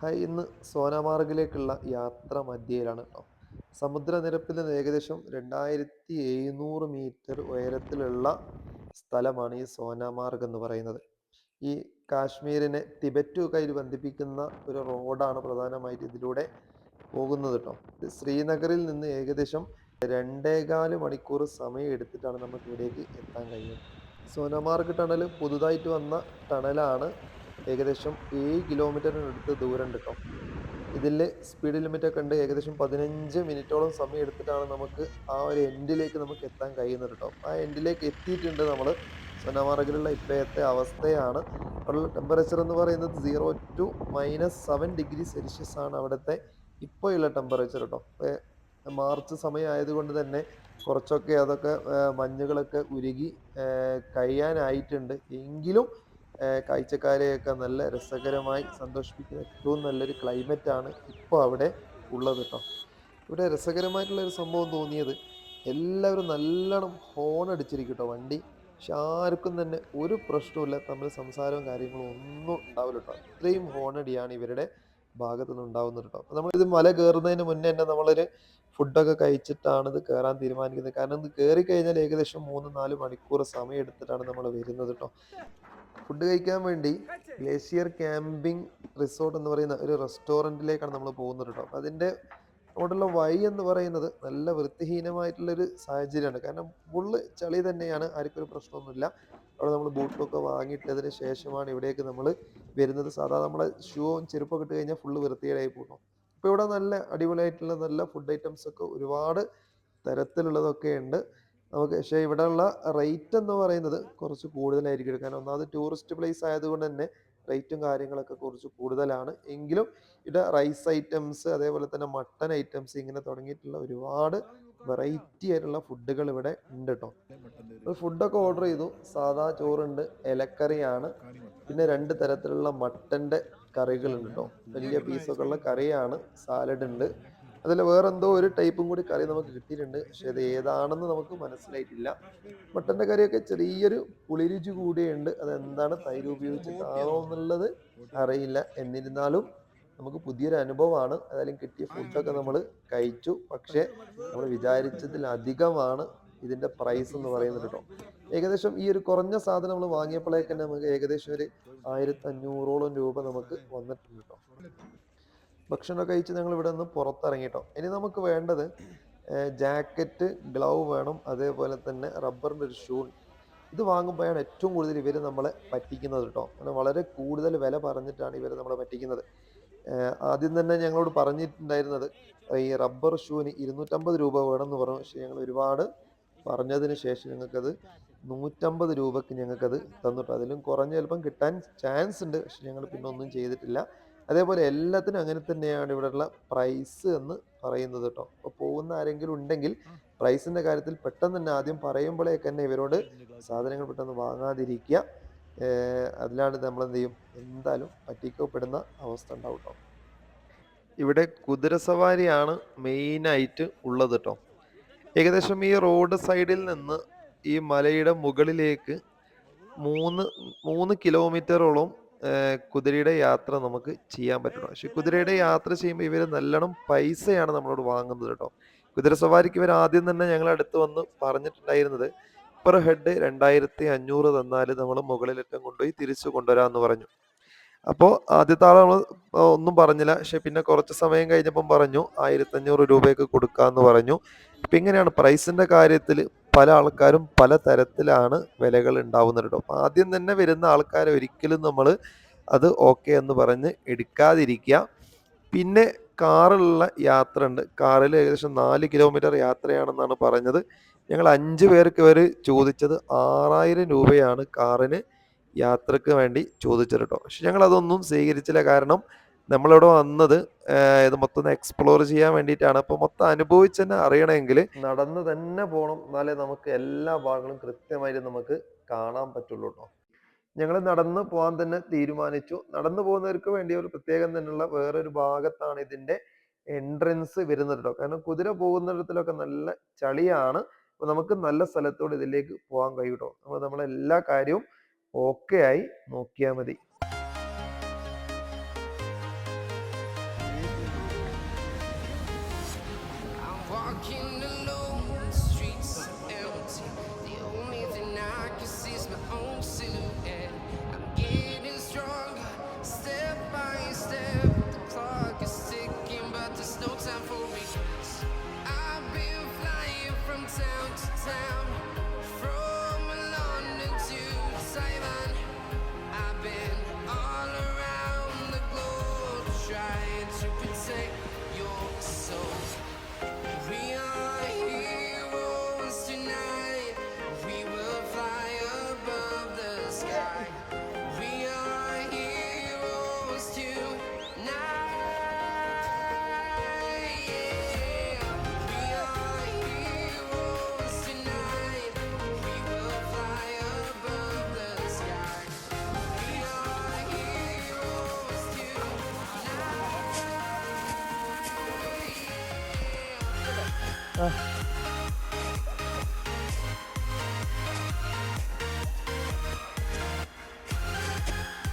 Hi ഇന്ന് സോനമാർഗിലേക്കുള്ള യാത്ര മധ്യയിലാണ് കേട്ടോ സമുദ്രനിരപ്പിൽ നിന്ന് ഏകദേശം രണ്ടായിരത്തി എഴുന്നൂറ് മീറ്റർ ഉയരത്തിലുള്ള സ്ഥലമാണ് ഈ സോനമാർഗ് എന്ന് പറയുന്നത്. ഈ കാശ്മീരിനെ ടിബറ്റുമൊക്കെ ബന്ധിപ്പിക്കുന്ന ഒരു റോഡാണ് പ്രധാനമായിട്ട് ഇതിലൂടെ പോകുന്നത് കേട്ടോ ശ്രീനഗറിൽ നിന്ന് ഏകദേശം രണ്ടേകാൽ മണിക്കൂർ സമയം എടുത്തിട്ടാണ് നമുക്ക് ഇവിടേക്ക് എത്താൻ കഴിയുന്നത്. സോനമാർഗ് ടണൽ പുതുതായിട്ട് വന്ന ടണലാണ് ഏകദേശം ഏഴ് കിലോമീറ്ററിനടുത്ത് ദൂരം കേട്ടോ ഇതിൽ സ്പീഡ് ലിമിറ്റൊക്കെ ഉണ്ട്. ഏകദേശം പതിനഞ്ച് മിനിറ്റോളം സമയം എടുത്തിട്ടാണ് നമുക്ക് ആ ഒരു എൻഡിലേക്ക് നമുക്ക് എത്താൻ കഴിയുന്നത് കേട്ടോ ആ എൻഡിലേക്ക് എത്തിയിട്ടുണ്ട് നമ്മൾ സോനാമാർഗിലുള്ള ഇപ്പോഴത്തെ അവസ്ഥയാണ്. അവിടെയുള്ള ടെമ്പറേച്ചർ എന്ന് പറയുന്നത് zero to minus seven degree Celsius ആണ് അവിടുത്തെ ഇപ്പോൾ ഉള്ള ടെമ്പറേച്ചർ കേട്ടോ മാർച്ച് സമയം ആയതുകൊണ്ട് തന്നെ കുറച്ചൊക്കെ അതൊക്കെ മഞ്ഞുകളൊക്കെ ഉരുകി കഴിയാനായിട്ടുണ്ട്. എങ്കിലും കാഴ്ചക്കാരെയൊക്കെ നല്ല രസകരമായി സന്തോഷിപ്പിക്കുന്ന ഏറ്റവും നല്ലൊരു ആണ് ഇപ്പോൾ അവിടെ ഉള്ളത് കേട്ടോ ഇവിടെ രസകരമായിട്ടുള്ള ഒരു സംഭവം തോന്നിയത് എല്ലാവരും നല്ലോണം ഹോൺ അടിച്ചിരിക്കും കേട്ടോ വണ്ടി. പക്ഷെ ആർക്കും തന്നെ ഒരു പ്രശ്നവുമില്ല. തമ്മിൽ സംസാരവും കാര്യങ്ങളും ഒന്നും ഉണ്ടാവില്ല കേട്ടോ അത്രയും ഹോണടിയാണ് ഇവരുടെ ഭാഗത്തു നിന്ന് ഉണ്ടാവുന്നത് കേട്ടോ നമ്മളിത് മല കയറുന്നതിന് മുന്നേ തന്നെ നമ്മളൊരു ഫുഡൊക്കെ കഴിച്ചിട്ടാണ് ഇത് കയറാൻ തീരുമാനിക്കുന്നത്. കാരണം ഇത് കയറി കഴിഞ്ഞാൽ ഏകദേശം മൂന്ന് നാല് മണിക്കൂർ സമയം എടുത്തിട്ടാണ് നമ്മൾ വരുന്നത് കേട്ടോ ഫുഡ് കഴിക്കാൻ വേണ്ടി ഗ്ലേഷ്യർ ക്യാമ്പിംഗ് റിസോർട്ട് എന്ന് പറയുന്ന ഒരു റെസ്റ്റോറന്റിലേക്കാണ് നമ്മൾ പോകുന്നത് കേട്ടോ. അപ്പം അതിന്റെ അവിടെയുള്ള വഴി എന്ന് പറയുന്നത് നല്ല വൃത്തിഹീനമായിട്ടുള്ളൊരു സാഹചര്യമാണ്. കാരണം ഫുള്ള് ചളി തന്നെയാണ് ആർക്കും ഒരു പ്രശ്നമൊന്നുമില്ല. അവിടെ നമ്മൾ ബൂട്ടൊക്കെ വാങ്ങിയിട്ടതിന് ശേഷമാണ് ഇവിടേക്ക് നമ്മൾ വരുന്നത്. സാധാരണ നമ്മളെ ഷൂവും ചെരുപ്പൊക്കെ ഇട്ട് കഴിഞ്ഞാൽ ഫുള്ള് വൃത്തിയായി പോകും അപ്പോൾ ഇവിടെ നല്ല അടിപൊളിയായിട്ടുള്ള നല്ല ഫുഡ് ഐറ്റംസ് ഒക്കെ ഒരുപാട് തരത്തിലുള്ളതൊക്കെ ഉണ്ട്. നമുക്ക് പക്ഷേ ഇവിടെയുള്ള റേറ്റ് എന്ന് പറയുന്നത് കുറച്ച് കൂടുതലായിരിക്കും. എടുക്കാൻ ഒന്നാമത് ടൂറിസ്റ്റ് പ്ലേസ് ആയതുകൊണ്ട് തന്നെ റേറ്റും കാര്യങ്ങളൊക്കെ കുറച്ച് കൂടുതലാണ്. എങ്കിലും ഇവിടെ റൈസ് ഐറ്റംസ് അതേപോലെ തന്നെ മട്ടൺ ഐറ്റംസ് ഇങ്ങനെ തുടങ്ങിയിട്ടുള്ള ഒരുപാട് വെറൈറ്റി ആയിട്ടുള്ള ഫുഡുകൾ ഇവിടെ ഉണ്ട് കേട്ടോ ഫുഡൊക്കെ ഓർഡർ ചെയ്തു. സാധാ ചോറുണ്ട് ഇലക്കറിയാണ്. പിന്നെ രണ്ട് തരത്തിലുള്ള മട്ടന്റെ കറികളുണ്ട് കേട്ടോ വലിയ പീസൊക്കെ ഉള്ള കറിയാണ്. സാലഡ് ഉണ്ട്. അതിൽ വേറെന്തോ ഒരു ടൈപ്പും കൂടി കറി നമുക്ക് കിട്ടിയിട്ടുണ്ട്. പക്ഷെ അത് ഏതാണെന്ന് നമുക്ക് മനസ്സിലായിട്ടില്ല. മട്ടന്റെ കറിയൊക്കെ ചെറിയൊരു പുളിരുചി കൂടിയുണ്ട്. അതെന്താണ് തൈര് ഉപയോഗിച്ചിട്ടാണോ എന്നുള്ളത് അറിയില്ല. എന്നിരുന്നാലും നമുക്ക് പുതിയൊരു അനുഭവമാണ്. ഏതായാലും കിട്ടിയ ഫുഡൊക്കെ നമ്മൾ കഴിച്ചു. പക്ഷേ നമ്മൾ വിചാരിച്ചതിലധികമാണ് ഇതിന്റെ പ്രൈസ് എന്ന് പറയുന്നത് കേട്ടോ. ഏകദേശം ഈ ഒരു കുറഞ്ഞ സാധനം നമ്മൾ വാങ്ങിയപ്പോഴേക്ക് തന്നെ നമുക്ക് ഏകദേശം ഒരു ആയിരത്തി അഞ്ഞൂറോളം രൂപ നമുക്ക് വന്നിട്ടുണ്ട് കേട്ടോ. ഭക്ഷണമൊക്കെ കഴിച്ച് ഞങ്ങൾ ഇവിടെ നിന്ന് പുറത്തിറങ്ങിട്ടോ. ഇനി നമുക്ക് വേണ്ടത് ജാക്കറ്റ് ഗ്ലൗ വേണം അതേപോലെ തന്നെ റബ്ബറിന്റെ ഒരു ഷൂ ഇത് വാങ്ങുമ്പോഴാണ് ഏറ്റവും കൂടുതൽ ഇവർ നമ്മളെ പറ്റിക്കുന്നത് കേട്ടോ. അങ്ങനെ വളരെ കൂടുതൽ വില പറഞ്ഞിട്ടാണ് ഇവർ നമ്മളെ പറ്റിക്കുന്നത്. ആദ്യം തന്നെ ഞങ്ങളോട് പറഞ്ഞിട്ടുണ്ടായിരുന്നത് ഈ റബ്ബർ ഷൂവിന് ഇരുന്നൂറ്റമ്പത് രൂപ വേണം എന്ന് പറഞ്ഞു. പക്ഷേ ഞങ്ങൾ ഒരുപാട് പറഞ്ഞതിന് ശേഷം ഞങ്ങൾക്കത് നൂറ്റമ്പത് രൂപക്ക് ഞങ്ങൾക്കത് തന്നിട്ടു. അതിലും കുറഞ്ഞ ചിലപ്പം കിട്ടാൻ ചാൻസ് ഉണ്ട്. പക്ഷെ ഞങ്ങൾ പിന്നെ ഒന്നും ചെയ്തിട്ടില്ല. അതേപോലെ എല്ലാത്തിനും അങ്ങനെ തന്നെയാണ് ഇവിടെയുള്ള പ്രൈസ് എന്ന് പറയുന്നത് കേട്ടോ. അപ്പോൾ പോകുന്ന ആരെങ്കിലും ഉണ്ടെങ്കിൽ പ്രൈസിന്റെ കാര്യത്തിൽ പെട്ടെന്ന് തന്നെ ആദ്യം പറയുമ്പോഴേക്ക് തന്നെ ഇവരോട് സാധനങ്ങൾ പെട്ടെന്ന് വാങ്ങാതിരിക്കുക. അതിലാണ് നമ്മൾ എന്ത് ചെയ്യും? എന്തായാലും പറ്റിക്കപ്പെടുന്ന അവസ്ഥ ഉണ്ടാവും കേട്ടോ. ഇവിടെ കുതിരസവാരിയാണ് മെയിനായിട്ട് ഉള്ളത് കേട്ടോ. ഏകദേശം ഈ റോഡ് സൈഡിൽ നിന്ന് ഈ മലയുടെ മുകളിലേക്ക് മൂന്ന് മൂന്ന് കിലോമീറ്ററോളം കുതിരയുടെ യാത്ര നമുക്ക് ചെയ്യാൻ പറ്റണം. പക്ഷെ കുതിരയുടെ യാത്ര ചെയ്യുമ്പോൾ ഇവർ നല്ലോണം പൈസയാണ് നമ്മളോട് വാങ്ങുന്നത് കേട്ടോ. കുതിര സവാരിക്ക് ഇവർ ആദ്യം തന്നെ ഞങ്ങൾ അടുത്ത് വന്ന് പറഞ്ഞിട്ടുണ്ടായിരുന്നത് പെർ ഹെഡ് രണ്ടായിരത്തി അഞ്ഞൂറ് തന്നാൽ നമ്മൾ മുകളിലേറ്റം കൊണ്ടുപോയി തിരിച്ചു കൊണ്ടുവരാമെന്ന് പറഞ്ഞു. അപ്പോൾ ആദ്യത്തെ ആൾ നമ്മൾ ഒന്നും പറഞ്ഞില്ല. പക്ഷെ പിന്നെ കുറച്ച് സമയം കഴിഞ്ഞപ്പം പറഞ്ഞു ആയിരത്തഞ്ഞൂറ് രൂപയൊക്കെ കൊടുക്കാമെന്ന് പറഞ്ഞു. ഇപ്പം ഇങ്ങനെയാണ്. പ്രൈസിന്റെ കാര്യത്തിൽ പല ആൾക്കാരും പല തരത്തിലാണ് വിലകൾ ഉണ്ടാവുന്നത് കേട്ടോ അപ്പം ആദ്യം തന്നെ വരുന്ന ആൾക്കാരെ ഒരിക്കലും നമ്മൾ അത് ഓക്കെ എന്ന് പറഞ്ഞ് എടുക്കാതിരിക്കുക. പിന്നെ കാറിലുള്ള യാത്ര ഉണ്ട്. കാറിൽ ഏകദേശം നാല് കിലോമീറ്റർ യാത്രയാണെന്നാണ് പറഞ്ഞത്. ഞങ്ങൾ അഞ്ച് പേർക്ക് ഇവർ ചോദിച്ചത് ആറായിരം രൂപയാണ് കാറിന് യാത്രയ്ക്ക് വേണ്ടി ചോദിച്ചത് കേട്ടോ പക്ഷെ ഞങ്ങൾ അതൊന്നും സ്വീകരിച്ചില്ല. കാരണം നമ്മളിവിടെ വന്നത് ഇത് മൊത്തം എക്സ്പ്ലോർ ചെയ്യാൻ വേണ്ടിയിട്ടാണ്. അപ്പോൾ മൊത്തം അനുഭവിച്ച് തന്നെ അറിയണമെങ്കിൽ നടന്ന് തന്നെ പോകണം എന്നാലേ നമുക്ക് എല്ലാ ഭാഗങ്ങളും കൃത്യമായിട്ട് നമുക്ക് കാണാൻ പറ്റുള്ളൂ കേട്ടോ ഞങ്ങൾ നടന്ന് പോകാൻ തന്നെ തീരുമാനിച്ചു. നടന്നു പോകുന്നവർക്ക് വേണ്ടി ഒരു പ്രത്യേകം തന്നെയുള്ള വേറൊരു ഭാഗത്താണ് ഇതിന്റെ എൻട്രൻസ് വരുന്നത് കേട്ടോ കാരണം കുതിര പോകുന്നിടത്തിലൊക്കെ നല്ല ചളിയാണ്. അപ്പൊ നമുക്ക് നല്ല സ്ഥലത്തോട് ഇതിലേക്ക് പോകാൻ കഴിയും കേട്ടോ അപ്പോൾ നമ്മളെല്ലാ കാര്യവും ഓക്കെ ആയി നോക്കിയാൽ മതി. Walking alone, the streets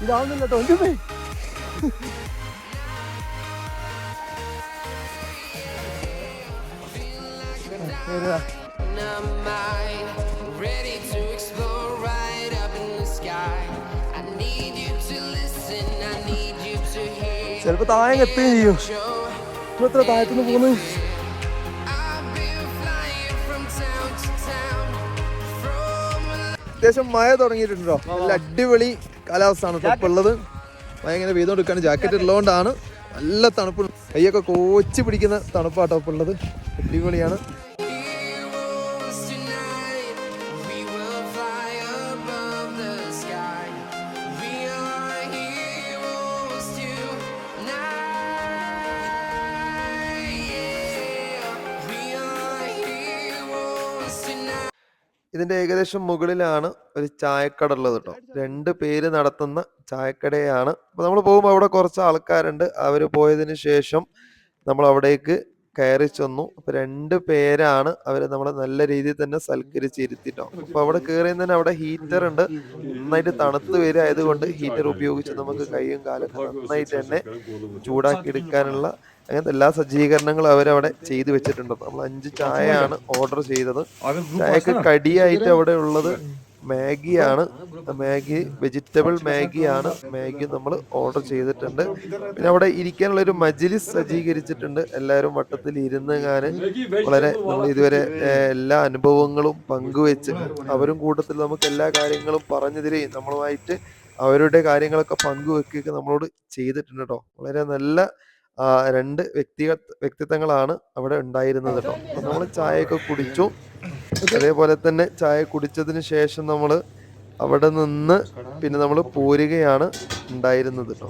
ഇതാവുന്നില്ല കേട്ടോ എന്റെ പോയി Dynamite, ready to explore right up in the sky. I need you to listen, I need you to hear. ചിലപ്പോൾ താഴെ എത്തുകയും ചെയ്യും എത്ര താഴത്തുനിന്ന് പോകുന്നത് അത്യാവശ്യം മഴ തുടങ്ങിയിട്ടുണ്ടോ? നല്ല അടിപൊളി കാലാവസ്ഥയാണ് തണുപ്പുള്ളത് മഴ ഇങ്ങനെ പെയ്തുകൊടുക്കാണ് ജാക്കറ്റ് ഉള്ളതുകൊണ്ടാണ് നല്ല തണുപ്പ്. കൈയൊക്കെ കോച്ച് പിടിക്കുന്ന തണുപ്പാട്ടോ ഉള്ളത്. അടിപൊളിയാണ്. ഇതിന്റെ ഏകദേശം മുകളിലാണ് ഒരു ചായക്കട ഉള്ളത് കേട്ടോ രണ്ട് പേര് നടത്തുന്ന ചായക്കടയാണ്. അപ്പൊ നമ്മൾ പോകുമ്പോൾ അവിടെ കുറച്ച് ആൾക്കാരുണ്ട്. അവർ പോയതിന് ശേഷം നമ്മൾ അവിടേക്ക് കയറി ചെന്നു. അപ്പൊ രണ്ട് പേരാണ് അവർ നമ്മളെ നല്ല രീതിയിൽ തന്നെ സൽക്കരിച്ചിരുത്തിട്ടോ. അപ്പൊ അവിടെ കയറിയ തന്നെ അവിടെ ഹീറ്റർ ഉണ്ട്. നന്നായിട്ട് തണുത്ത് വരിക ആയതുകൊണ്ട് ഹീറ്റർ ഉപയോഗിച്ച് നമുക്ക് കൈയും കാലും നന്നായിട്ട് തന്നെ ചൂടാക്കി എടുക്കാനുള്ള അങ്ങനത്തെ എല്ലാ സജ്ജീകരണങ്ങളും അവരവിടെ ചെയ്തു വെച്ചിട്ടുണ്ട് നമ്മൾ അഞ്ച് ചായയാണ് ഓർഡർ ചെയ്തത്. ചായക്ക് കടിയായിട്ട് അവിടെ ഉള്ളത് മാഗിയാണ്. മാഗി വെജിറ്റബിൾ മാഗിയാണ്. മാഗി നമ്മൾ ഓർഡർ ചെയ്തിട്ടുണ്ട്. പിന്നെ അവിടെ ഇരിക്കാനുള്ള ഒരു മജിലിസ് സജ്ജീകരിച്ചിട്ടുണ്ട്. എല്ലാവരും വട്ടത്തിൽ ഇരുന്ന് ഞാൻ വളരെ നമ്മൾ ഇതുവരെ എല്ലാ അനുഭവങ്ങളും പങ്കുവെച്ച് അവരും കൂട്ടത്തിൽ നമുക്ക് എല്ലാ കാര്യങ്ങളും പറഞ്ഞു തരികയും നമ്മളുമായിട്ട് അവരുടെ കാര്യങ്ങളൊക്കെ പങ്കുവെക്കുകയൊക്കെ നമ്മളോട് ചെയ്തിട്ടുണ്ട് കേട്ടോ വളരെ നല്ല രണ്ട് വ്യക്തിക വ്യക്തിത്വങ്ങളാണ് അവിടെ ഉണ്ടായിരുന്നത് കേട്ടോ നമ്മൾ ചായയൊക്കെ കുടിച്ചു. അതേപോലെ തന്നെ ചായ കുടിച്ചതിന് ശേഷം നമ്മൾ അവിടെ നിന്ന് പിന്നെ നമ്മൾ പോരുകയാണ് ഉണ്ടായിരുന്നത് കേട്ടോ